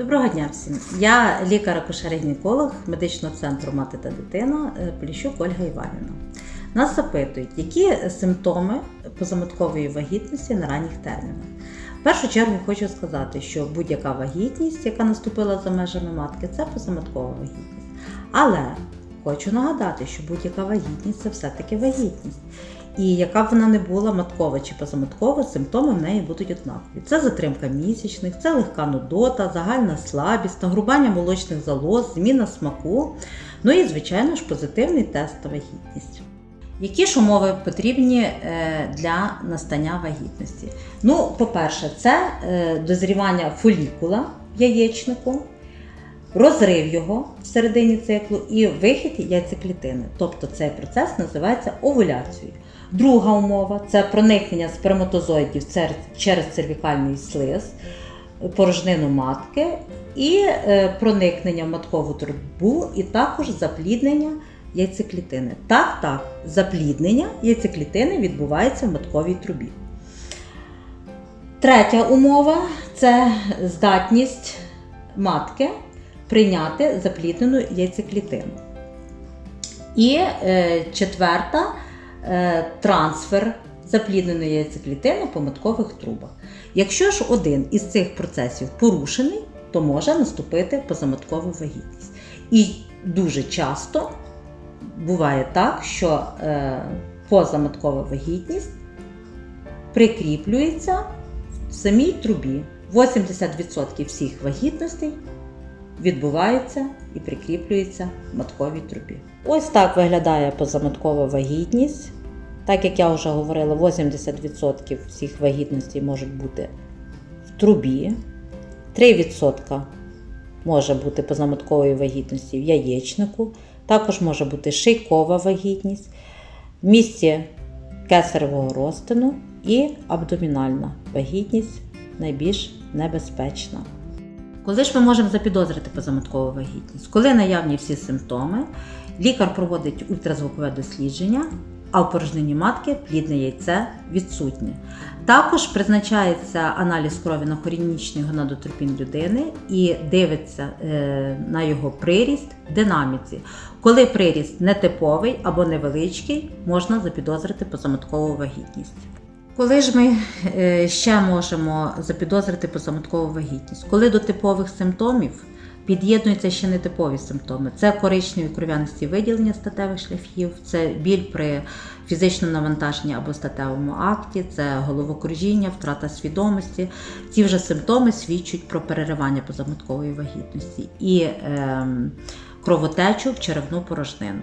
Доброго дня всім. Я лікар-акушер-гінеколог медичного центру Мати та дитина е, Поліщук Ольга Іванівна. Нас запитують, які симптоми позаматкової вагітності на ранніх термінах. В першу чергу хочу сказати, що будь-яка вагітність, яка наступила за межами матки, це позаматкова вагітність. Але хочу нагадати, що будь-яка вагітність це все-таки вагітність. І яка б вона не була маткова чи позаматкова, симптоми в неї будуть однакові. Це затримка місячних, це легка нудота, загальна слабість, нагрубання молочних залоз, зміна смаку. Ну і, звичайно ж, позитивний тест на вагітність. Які ж умови потрібні е, для настання вагітності? Ну, по-перше, це е, дозрівання фолікула яєчнику, розрив його в середині циклу і вихід яйцеклітини. Тобто цей процес називається овуляцією. Друга умова це проникнення сперматозоїдів через цервікальний слиз, порожнину матки і е, проникнення в маткову трубу, і також запліднення яйцеклітини. Так, так, запліднення яйцеклітини відбувається в матковій трубі. Третя умова це здатність матки прийняти запліднену яйцеклітину. І е, четверта е, трансфер заплідненої яйцеклітини по маткових трубах. Якщо ж один із цих процесів порушений, то може наступити позаматкова вагітність. І дуже часто буває так, що е, позаматкова вагітність прикріплюється в самій трубі. 80% всіх вагітностей відбувається і прикріплюється матковій трубі. Ось так виглядає позаматкова вагітність. Так як я вже говорила, 80% всіх вагітностей можуть бути в трубі, 3% може бути позаматкової вагітності в яєчнику, також може бути шийкова вагітність, в місці кесаревого розтину і абдомінальна вагітність найбільш небезпечна. Коли ж ми можемо запідозрити позаматкову вагітність? Коли наявні всі симптоми, лікар проводить ультразвукове дослідження, а в порожнині матки плідне яйце відсутнє. Також призначається аналіз крові на хорінічний гонадотропін людини і дивиться е, на його приріст в динаміці. Коли приріст нетиповий або невеличкий, можна запідозрити позаматкову вагітність. Коли ж ми е, ще можемо запідозрити позаматкову вагітність? Коли до типових симптомів під'єднуються ще нетипові симптоми. Це коричневі кров'янисті виділення статевих шляхів, це біль при фізичному навантаженні або статевому акті, це головокружіння, втрата свідомості. Ці вже симптоми свідчать про переривання позаматкової вагітності і ем, кровотечу в черевну порожнину.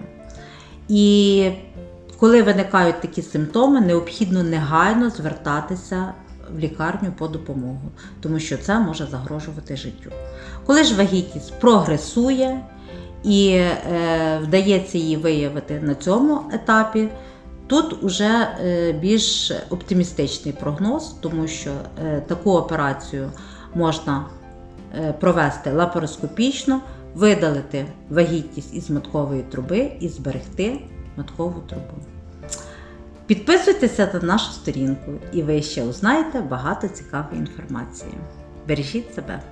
І коли виникають такі симптоми, необхідно негайно звертатися в лікарню по допомогу, тому що це може загрожувати життю. Коли ж вагітність прогресує і е, вдається її виявити на цьому етапі, тут уже е, більш оптимістичний прогноз, тому що е, таку операцію можна е, провести лапароскопічно, видалити вагітність із маткової труби і зберегти маткову трубу. Підписуйтеся на нашу сторінку, і ви ще узнаєте багато цікавої інформації. Бережіть себе!